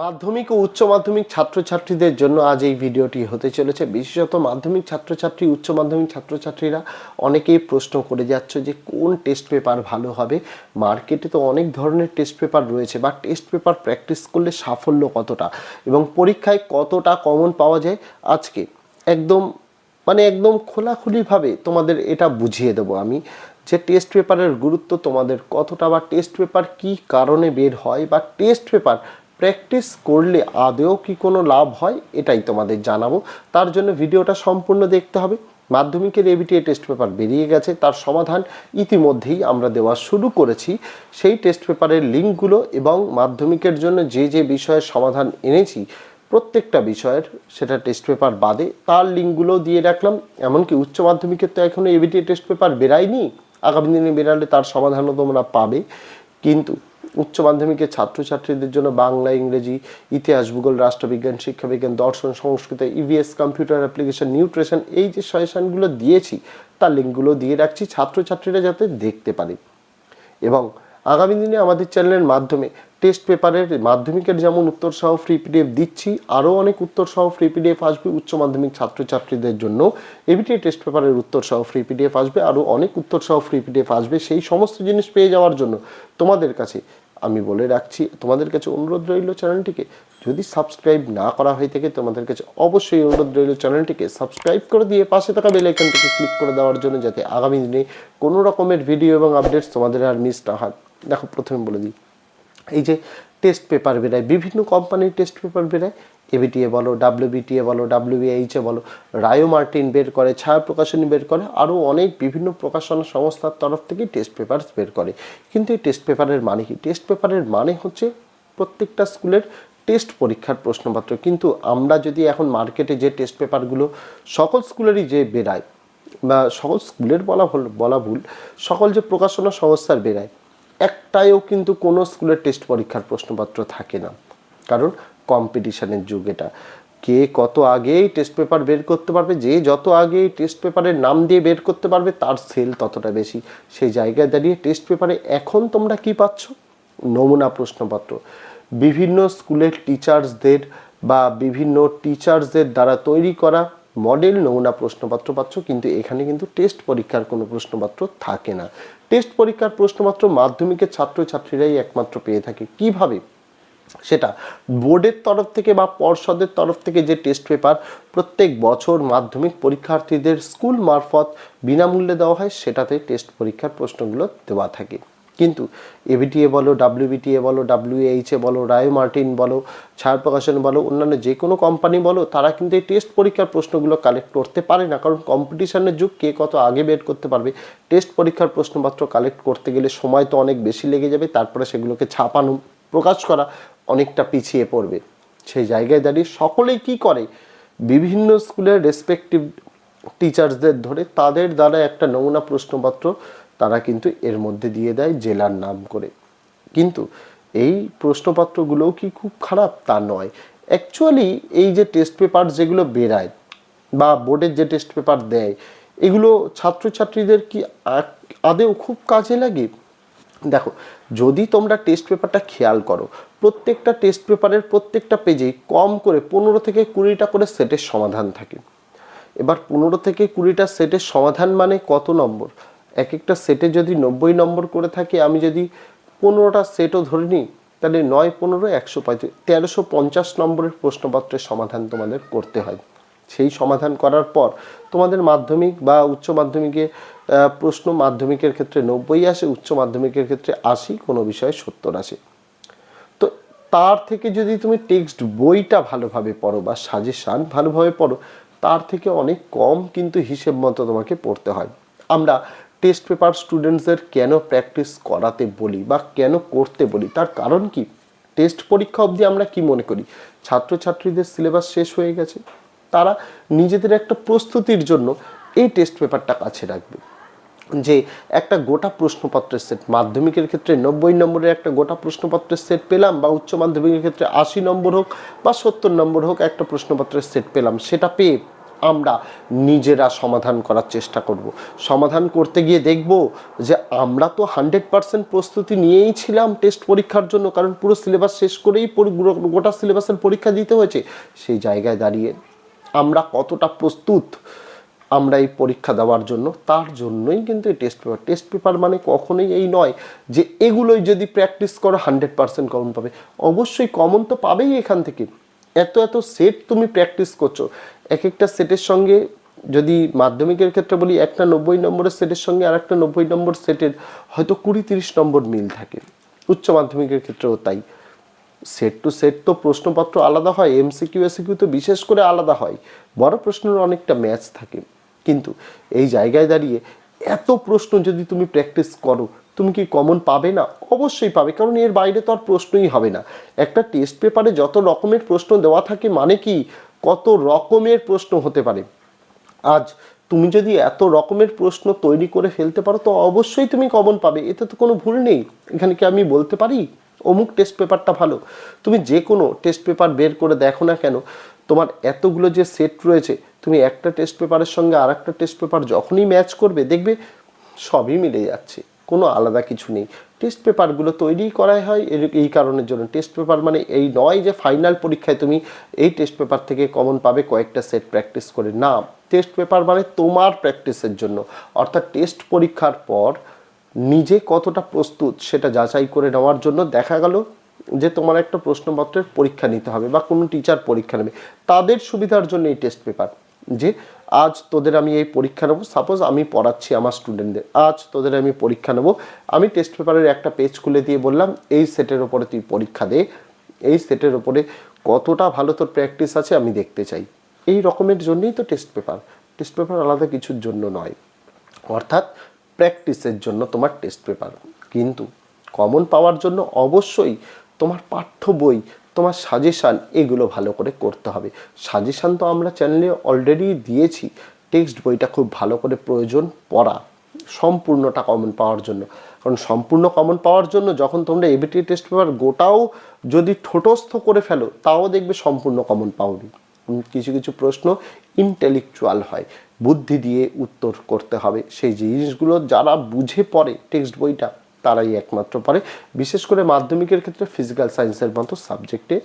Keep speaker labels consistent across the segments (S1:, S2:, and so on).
S1: মাধ্যমিক ও উচ্চ মাধ্যমিক ছাত্রছাত্রীদের জন্য আজ এই ভিডিওটি হতে চলেছে। বিশেষত মাধ্যমিক ছাত্রছাত্রী, উচ্চ মাধ্যমিক ছাত্রছাত্রীরা অনেকেই প্রশ্ন করে যাচ্ছে যে কোন টেস্ট পেপার ভালো হবে? মার্কেটে তো অনেক ধরনের টেস্ট পেপার রয়েছে, বা টেস্ট পেপার প্র্যাকটিস করলে সাফল্য কতটা? এবং পরীক্ষায় কতটা কমন পাওয়া যায়? আজকে একদম মানে একদম খোলাখুলিভাবে তোমাদের এটা বুঝিয়ে দেবো আমি যে টেস্ট পেপারের গুরুত্ব তোমাদের কতটা, বা টেস্ট পেপার কি কারণে বের হয়, বা টেস্ট পেপার প্র্যাকটিস করলে আদেও কি কোনো লাভ হয়? এটাই তোমাদের জানাব। তার জন্য ভিডিওটা সম্পূর্ণ দেখতে হবে। মাধ্যমিকের এবিটিএ টেস্ট পেপার বেরিয়ে গেছে। তার সমাধান ইতিমধ্যেই আমরা দেওয়া শুরু করেছি। সেই টেস্ট পেপারের লিঙ্কগুলো এবং মাধ্যমিকের জন্য যে যে বিষয়ের সমাধান এনেছি, প্রত্যেকটা বিষয়ের সেটা টেস্ট পেপার বাদে তার লিঙ্কগুলো দিয়ে রাখলাম। এমনকি উচ্চ মাধ্যমিকের তো এখনও এবিটিএ টেস্ট পেপার বেরায়নি। আগামী দিনে বেরালে তার সমাধানও তোমরা পাবে। কিন্তু উচ্চ মাধ্যমিকের ছাত্রছাত্রীদের জন্য বাংলা, ইংরেজি, ইতিহাস, ভূগোল, রাষ্ট্রবিজ্ঞান, শিক্ষাবিজ্ঞান, দর্শন, Sanskrit EVS computer application nutrition এই যে সাজেশনগুলো দিয়েছি, তার লিঙ্কগুলো দিয়ে রাখছি ছাত্রছাত্রীরা যাতে দেখতে পারে। এবং আগামী দিনে আমাদের চ্যানেলের মাধ্যমে টেস্ট পেপারের মাধ্যমিকের যেমন উত্তর সহ ফ্রি পিডিএফ দিচ্ছি আরও অনেক উত্তর সহ ফ্রি পিডিএফ আসবে উচ্চ মাধ্যমিক ছাত্রছাত্রীদের জন্য। এবিটিএ টেস্ট পেপারের উত্তর সহ ফ্রি পিডিএফ আসবে আরও অনেক উত্তর সহ ফ্রি পিডিএফ আসবে। সেই সমস্ত জিনিস পেয়ে যাওয়ার জন্য তোমাদের কাছে আমি বলে রাখছি, তোমাদের কাছে অনুরোধ রইল চ্যানেলটিকে যদি সাবস্ক্রাইব না করা হয়ে থাকে, তোমাদের কাছে অবশ্যই অনুরোধ রইল চ্যানেলটিকে সাবস্ক্রাইব করে দিয়ে পাশে থাকা বেল আইকনটিকে ক্লিক করে দেওয়ার জন্য যাতে আগামী দিনে কোনো রকমের ভিডিও এবং আপডেটস তোমাদের আর মিস না হয়। দেখো, প্রথমে বলে দিই। এই যে টেস্ট পেপার বেরায়, বিভিন্ন কোম্পানির টেস্ট পেপার বেরায়। এবিটিএ বলো ডাব্লিউবিটিএ বলো ডাব্লিউবিএইচএ বলো রায়ো মার্টিন বের করে, ছায়া প্রকাশনী বের করে আরও অনেক বিভিন্ন প্রকাশনা সংস্থার তরফ থেকে টেস্ট পেপার বের করে। কিন্তু এই টেস্ট পেপারের মানে কি? টেস্ট পেপারের মানে হচ্ছে প্রত্যেকটা স্কুলের টেস্ট পরীক্ষার প্রশ্নপত্র। কিন্তু আমরা যদি এখন মার্কেটে যে টেস্ট পেপারগুলো সকল স্কুলেরই যে বেরায়, বা সকল স্কুলের বলা বলা ভুল, সকল যে প্রকাশনা সংস্থার বেরায় একটাইও কিন্তু কোনো স্কুলের টেস্ট পরীক্ষার প্রশ্নপত্র থাকে না। কারণ কম্পিটিশনের যুগ এটা। কে কত আগেই টেস্ট পেপার বের করতে পারবে, যে যত আগে টেস্ট পেপারের নাম দিয়ে বের করতে পারবে, তার সেল ততটা বেশি। সেই জায়গায় দাঁড়িয়ে টেস্ট পেপারে এখন তোমরা কি পাচ্ছ? নমুনা প্রশ্নপত্র। বিভিন্ন স্কুলের টিচার্সদের বা বিভিন্ন টিচার্সদের দ্বারা তৈরি করা মডেল নমুনা প্রশ্নপত্র পাচ্ছ, কিন্তু এখানে কিন্তু টেস্ট পরীক্ষার কোনো প্রশ্নপত্র থাকে না। টেস্ট পরীক্ষার প্রশ্নপত্র মাধ্যমিকের ছাত্রছাত্রীরাই একমাত্র পেয়ে থাকে। কীভাবে? সেটা বোর্ডের তরফ থেকে বা পর্ষদের তরফ থেকে যে টেস্ট পেপার প্রত্যেক বছর মাধ্যমিক পরীক্ষার্থীদের স্কুল মারফত বিনামূল্যে দেওয়া হয়, সেটাতে টেস্ট পরীক্ষার প্রশ্নগুলো দেওয়া থাকে। কিন্তু এবিটিএ বলো ডাব্লিউবিটিএ বলো ডাব্লিউএইচএ বলো রায় মার্টিন বলো ছায়া প্রকাশন বলো, অন্যান্য যে কোনো কোম্পানি বলো, তারা কিন্তু এই টেস্ট পরীক্ষার প্রশ্নগুলো কালেক্ট করতে পারে না। কারণ কম্পিটিশনের যুগ কে কত আগে বের করতে পারবে? টেস্ট পরীক্ষার প্রশ্নপত্র কালেক্ট করতে গেলে সময় তো অনেক বেশি লেগে যাবে, তারপরে সেগুলোকে ছাপানো, প্রকাশ করা অনেকটা পিছিয়ে পড়বে। সেই জায়গায় দাঁড়িয়ে সকলেই কি করে? বিভিন্ন স্কুলের রেসপেক্টিভ টিচার্সদের ধরে তাদের দ্বারা একটা নমুনা প্রশ্নপত্র তারা কিন্তু এর মধ্যে দিয়ে দেয় জেলার নাম করে। কিন্তু এই প্রশ্নপত্রগুলোও কি খুব খারাপ? তা নয়। অ্যাকচুয়ালি এই যে টেস্ট পেপার যেগুলো বেরায় বা বোর্ডের যে টেস্ট পেপার দেয়, এগুলো ছাত্রছাত্রীদের কি আদেও খুব কাজে লাগে? দেখো, যদি তোমরা টেস্ট পেপারটা খেয়াল করো, প্রত্যেকটা টেস্ট পেপারের প্রত্যেকটা পেজেই কম করে পনেরো থেকে কুড়িটা করে সেটের সমাধান থাকে। এবার পনেরো থেকে কুড়িটা সেটের সমাধান মানে কত নম্বর? এক একটা সেটে যদি নব্বই নম্বর করে থাকি, আমি যদি পনেরোটা সেটও ধরে নিই, তাহলে নয়, পনেরো, একশো পঁয়ত্রিশ, তেরোশো পঞ্চাশ নম্বরের প্রশ্নপত্রের সমাধান তোমাদের করতে হয়। সেই সমাধান করার পর তোমাদের মাধ্যমিক বা উচ্চ মাধ্যমিকে প্রশ্ন মাধ্যমিকের ক্ষেত্রে নব্বই আসে, উচ্চ মাধ্যমিকের ক্ষেত্রে আশি, কোনো বিষয়ে সত্তর আসে। তো তার থেকে যদি তুমি টেক্সট বইটা ভালোভাবে পড়ো বা সাজেশান ভালোভাবে পড়ো, তার থেকে অনেক কম কিন্তু হিসেব মতো তোমাকে পড়তে হয়। আমরা টেস্ট পেপার স্টুডেন্টসদের কেন প্র্যাকটিস করাতে বলি বা কেন করতে বলি? তার কারণ কি? টেস্ট পরীক্ষা অবধি আমরা কি মনে করি? ছাত্রছাত্রীদের সিলেবাস শেষ হয়ে গেছে। তারা নিজেদের একটা প্রস্তুতির জন্য এই টেস্ট পেপারটা কাছে রাখবে। যে একটা গোটা প্রশ্নপত্রের সেট মাধ্যমিকের ক্ষেত্রে নব্বই নম্বরের একটা গোটা প্রশ্নপত্রের সেট পেলাম বা উচ্চ মাধ্যমিকের ক্ষেত্রে আশি নম্বর হোক বা সত্তর নম্বর হোক একটা প্রশ্নপত্রের সেট পেলাম, সেটা পেয়ে আমরা নিজেরা সমাধান করার চেষ্টা করব। সমাধান করতে গিয়ে দেখব যে আমরা তো হান্ড্রেড পার্সেন্ট প্রস্তুতি নিয়েই ছিলাম টেস্ট পরীক্ষার জন্য, কারণ পুরো সিলেবাস শেষ করেই গোটা সিলেবাসের পরীক্ষা দিতে হয়েছে। সেই জায়গায় দাঁড়িয়ে আমরা কতটা প্রস্তুত আমরা এই পরীক্ষা দেওয়ার জন্য, তার জন্যই কিন্তু এই টেস্ট পেপার। টেস্ট পেপার মানে কখনোই এই নয় যে এগুলোই যদি প্র্যাকটিস করো হান্ড্রেড পার্সেন্ট কমন পাবে। অবশ্যই কমন তো পাবেই এখান থেকে। এত এত সেট তুমি প্র্যাকটিস করছ। এক একটা সেটের সঙ্গে যদি মাধ্যমিকের ক্ষেত্রে বলি, একটা নব্বই নম্বরের সেটের সঙ্গে আর একটা নব্বই নম্বর সেটের হয়তো কুড়ি তিরিশ নম্বর মিল থাকে। উচ্চ মাধ্যমিকের ক্ষেত্রেও তাই। সেট টু সেট তো প্রশ্নপত্র আলাদা হয় এমসিকিউ এসিকিউ তো বিশেষ করে আলাদা হয়। বড় প্রশ্নের অনেকটা ম্যাচ থাকে। কিন্তু এই জায়গায় দাঁড়িয়ে এত প্রশ্ন যদি তুমি প্র্যাকটিস করো তুমি কি কমন পাবে না? অবশ্যই পাবে, কারণ এর বাইরে তো আর প্রশ্নই হবে না। একটা টেস্ট পেপারে যত রকমের প্রশ্ন দেওয়া থাকে মানে কি? কত রকমের প্রশ্ন হতে পারে। আজ তুমি যদি এত রকমের প্রশ্ন তৈরি করে ফেলতে পারো, তো অবশ্যই তুমি কমন পাবে। এতে তো কোনো ভুল নেই। এখানে কি আমি বলতে পারি? অমুক টেস্ট পেপারটা ভালো। তুমি যে কোনো টেস্ট পেপার বের করে দেখো না কেন, তোমার এতগুলো যে সেট রয়েছে, তুমি একটা টেস্ট পেপারের সঙ্গে আর একটা টেস্ট পেপার যখনই ম্যাচ করবে, দেখবে সবই মিলে যাচ্ছে। কোনো আলাদা কিছু নেই। টেস্ট পেপারগুলো তৈরি করাই হয় এই কারণের জন্য। টেস্ট পেপার মানে এই নয় যে ফাইনাল পরীক্ষায় তুমি এই টেস্ট পেপার থেকে কমন পাবে কয়েকটা সেট প্র্যাকটিস করে। না টেস্ট পেপার মানে তোমার প্র্যাকটিসের জন্য। অর্থাৎ টেস্ট পরীক্ষার পর নিজে কতটা প্রস্তুত সেটা যাচাই করে নেওয়ার জন্য দেখা গেল যে তোমার একটা প্রশ্নপত্রের পরীক্ষা নিতে হবে বা কোনো টিচার পরীক্ষা নেবে। তাদের সুবিধার জন্য এই টেস্ট পেপার যে আজ তোদের আমি এই পরীক্ষা নেব। সাপোজ আমি পড়াচ্ছি আমার স্টুডেন্টদের আজ তোদের আমি পরীক্ষা নেব। আমি টেস্ট পেপারের একটা পেজ খুলে দিয়ে বললাম, এই সেটের ওপরে তুই পরীক্ষা দে। এই সেটের ওপরে কতটা ভালো তোর প্র্যাকটিস আছে আমি দেখতে চাই। এই রকমের জন্যই তো টেস্ট পেপার টেস্ট পেপার আলাদা কিছুর জন্য নয়। অর্থাৎ প্র্যাকটিসের জন্য তোমার টেস্ট পেপার কিন্তু কমন পাওয়ার জন্য অবশ্যই তোমার পাঠ্য বই তোমার সাজেশান এগুলো ভালো করে করতে হবে। সাজেশান তো আমরা চ্যানেলে অলরেডি দিয়েছি টেক্সট বইটা খুব ভালো করে প্রয়োজন পড়া, সম্পূর্ণটা কমন পাওয়ার জন্য। কারণ সম্পূর্ণ কমন পাওয়ার জন্য যখন তোমরা এবিটি টেস্ট পেপার গোটাও যদি ঠোঁটস্থ করে ফেলো, তাও দেখবে সম্পূর্ণ কমন পাওনি। কিছু কিছু প্রশ্ন ইন্টেলেকচুয়াল হয়। বুদ্ধি দিয়ে উত্তর করতে হবে। সেই জিনিসগুলো যারা বুঝে পড়ে টেক্সট বইটা তারাই একমাত্র পারে। বিশেষ করে মাধ্যমিকের ক্ষেত্রে ফিজিক্যাল সায়েন্সের মতো সাবজেক্টে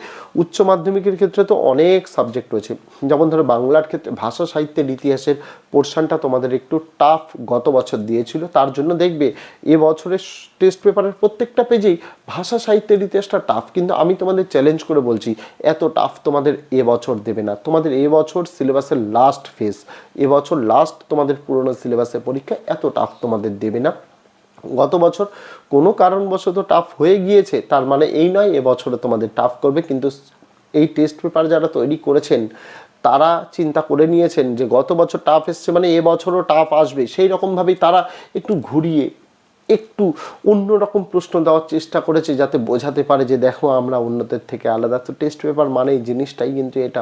S1: উচ্চ মাধ্যমিকের ক্ষেত্রে তো অনেক সাবজেক্ট রয়েছে। যেমন ধরো বাংলার ক্ষেত্রে ভাষা সাহিত্যের ইতিহাসের পোর্শনটা তোমাদের একটু টাফ গত বছর দিয়েছিল। তার জন্য দেখবে এ বছরের টেস্ট পেপারের প্রত্যেকটা পেজেই ভাষা সাহিত্যের ইতিহাসটা টাফ কিন্তু আমি তোমাদের চ্যালেঞ্জ করে বলছি, এত টাফ তোমাদের এ বছর দেবে না। তোমাদের এ বছর সিলেবাসের লাস্ট ফেজ এবছর লাস্ট তোমাদের পুরনো সিলেবাসের পরীক্ষা এত টাফ তোমাদের দেবে না। গত বছর কোনো কারণবশত টাফ হয়ে গিয়েছে, তার মানে এই নয় এবছরে তোমাদের টাফ করবে, কিন্তু এই টেস্ট পেপার যারা তৈরি করেছেন, তারা চিন্তা করে নিয়েছেন যে গত বছর টাফ এসছে মানে এবছরও টাফ আসবে, সেই রকমভাবেই তারা একটু ঘুরিয়ে, একটু অন্যরকম প্রশ্ন দেওয়ার চেষ্টা করেছে যাতে বোঝাতে পারে যে দেখো আমরা অন্যদের থেকে আলাদা। তো টেস্ট পেপার মানেই জিনিসটাই কিন্তু এটা,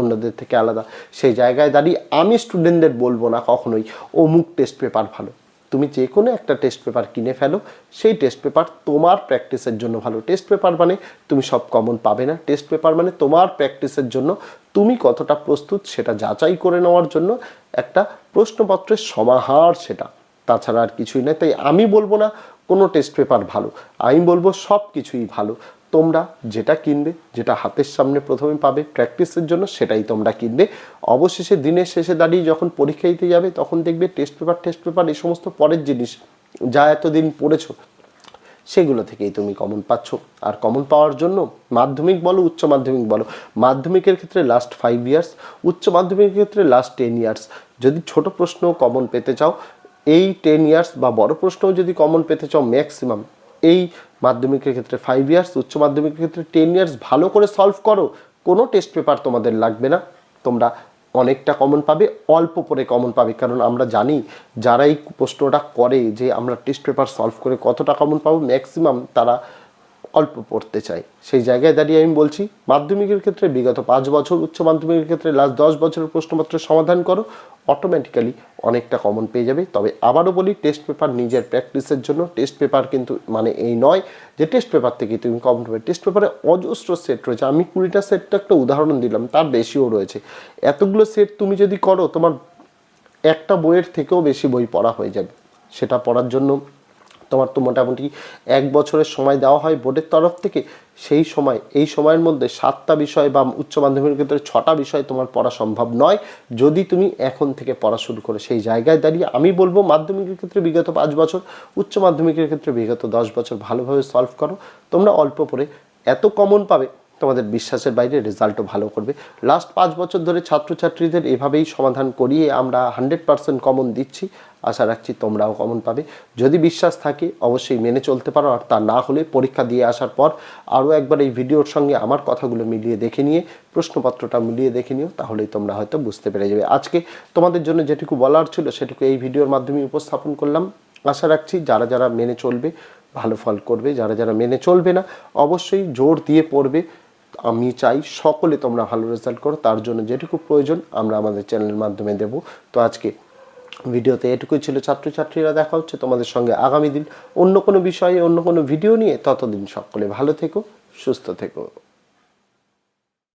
S1: অন্যদের থেকে আলাদা। সেই জায়গায় দাঁড়িয়ে আমি স্টুডেন্টদের বলব না কখনোই, অমুক টেস্ট পেপার ভালো। তুমি যে কোনো একটা টেস্ট পেপার কিনে ফেলো। সেই টেস্ট পেপার তোমার প্র্যাকটিসের জন্য ভালো। টেস্ট পেপার মানে তুমি সব কমন পাবে না। টেস্ট পেপার মানে তোমার প্র্যাকটিসের জন্য তুমি কতটা প্রস্তুত সেটা যাচাই করে নেওয়ার জন্য একটা প্রশ্নপত্রের সমাহার সেটা। তাছাড়া আর কিছুই নয়। তাই আমি বলব না, কোনো টেস্ট পেপার ভালো। আমি বলব সব কিছুই ভালো। তোমরা যেটা কিনবে, যেটা হাতের সামনে প্রথমে পাবে প্র্যাকটিসের জন্য সেটাই তোমরা কিনবে। অবশেষে দিনের শেষে দাঁড়িয়ে যখন পরীক্ষা দিতে যাবে, তখন দেখবে টেস্ট পেপার টেস্ট পেপার এই সমস্ত পরের জিনিস যা এতদিন পড়েছো, সেগুলো থেকেই তুমি কমন পাচ্ছ। আর কমন পাওয়ার জন্য মাধ্যমিক বলো, উচ্চ মাধ্যমিক বলো, মাধ্যমিকের ক্ষেত্রে লাস্ট ফাইভ ইয়ার্স উচ্চ মাধ্যমিকের ক্ষেত্রে লাস্ট টেন ইয়ার্স যদি ছোট প্রশ্ন কমন পেতে চাও, এই টেন ইয়ার্স বা বড় প্রশ্নও যদি কমন পেতে চাও ম্যাক্সিমাম এই মাধ্যমিকের ক্ষেত্রে ফাইভ ইয়ার্স উচ্চ মাধ্যমিকের ক্ষেত্রে টেন ইয়ার্স ভালো করে সলভ করো। কোনো টেস্ট পেপার তোমাদের লাগবে না। তোমরা অনেকটা কমন পাবে, অল্প পরে কমন পাবে। কারণ আমরা জানি, যারা এই প্রশ্নটা করে যে আমরা টেস্ট পেপার সলভ করে কতটা কমন পাবো ম্যাক্সিমাম তারা অল্প পড়তে চাই। সেই জায়গায় দাঁড়িয়ে আমি বলছি, মাধ্যমিকের ক্ষেত্রে বিগত পাঁচ বছর, উচ্চ মাধ্যমিকের ক্ষেত্রে লাস্ট দশ বছরের প্রশ্নপত্র সমাধান করো অটোমেটিক্যালি অনেকটা কমন পেয়ে যাবে। তবে আবারও বলি টেস্ট পেপার নিজের প্র্যাকটিসের জন্য টেস্ট পেপার কিন্তু মানে এই নয় যে টেস্ট পেপার থেকে তুমি কমন পাবে টেস্ট পেপারে অজস্র সেট রয়েছে। আমি কুড়িটা সেটটা একটা উদাহরণ দিলাম, তার বেশিও রয়েছে। এতগুলো সেট তুমি যদি করো, তোমার একটা বইয়ের থেকেও বেশি বই পড়া হয়ে যাবে। সেটা পড়ার জন্য তোমার তো মোটামুটি এক বছরের সময় দেওয়া হয় বোর্ডের তরফ থেকে, সেই সময়, এই সময়ের মধ্যে সাতটা বিষয় বা উচ্চ মাধ্যমিকের ক্ষেত্রে ছটা বিষয় তোমার পড়া সম্ভব নয়। যদি তুমি এখন থেকে পড়া শুরু করে সেই জায়গায় দাঁড়িয়ে, আমি বলব মাধ্যমিকের ক্ষেত্রে বিগত পাঁচ বছর, উচ্চ মাধ্যমিকের ক্ষেত্রে বিগত দশ বছর ভালোভাবে সলভ করো। তোমরা অল্প পরে এত কমন পাবে। তোমাদের বিশ্বাসের বাইরে রেজাল্টও ভালো করবে। লাস্ট পাঁচ বছর ধরে ছাত্রছাত্রীদের এভাবেই সমাধান করিয়ে আমরা হান্ড্রেড পার্সেন্ট কমন দিচ্ছি। আশা রাখছি তোমরাও কমন পাবে। যদি বিশ্বাস থাকে, অবশ্যই মেনে চলতে পারো। আর তা না হলে পরীক্ষা দিয়ে আসার পর আরও একবার এই ভিডিওর সঙ্গে আমার কথাগুলো মিলিয়ে দেখে নিয়ে, প্রশ্নপত্রটা মিলিয়ে দেখে নিও, তাহলেই তোমরা হয়তো বুঝতে পেরে যাবে। আজকে তোমাদের জন্য যেটুকু বলার ছিল, সেটুকু এই ভিডিওর মাধ্যমে উপস্থাপন করলাম। আশা রাখছি যারা যারা মেনে চলবে, ভালো ফল করবে। যারা যারা মেনে চলবে না, অবশ্যই জোর দিয়ে পড়বে। আমি চাই সকলে তোমরা ভালো রেজাল্ট করো, তার জন্য যেটুকু প্রয়োজন আমরা আমাদের চ্যানেলের মাধ্যমে দেব। তো আজকে ভিডিওতে এটুকুই ছিল ছাত্রছাত্রীরা, দেখা হচ্ছে তোমাদের সঙ্গে আগামী দিন অন্য কোনো বিষয়ে, অন্য কোনো ভিডিও নিয়ে। ততদিন সকলে ভালো থেকো, সুস্থ থেকো।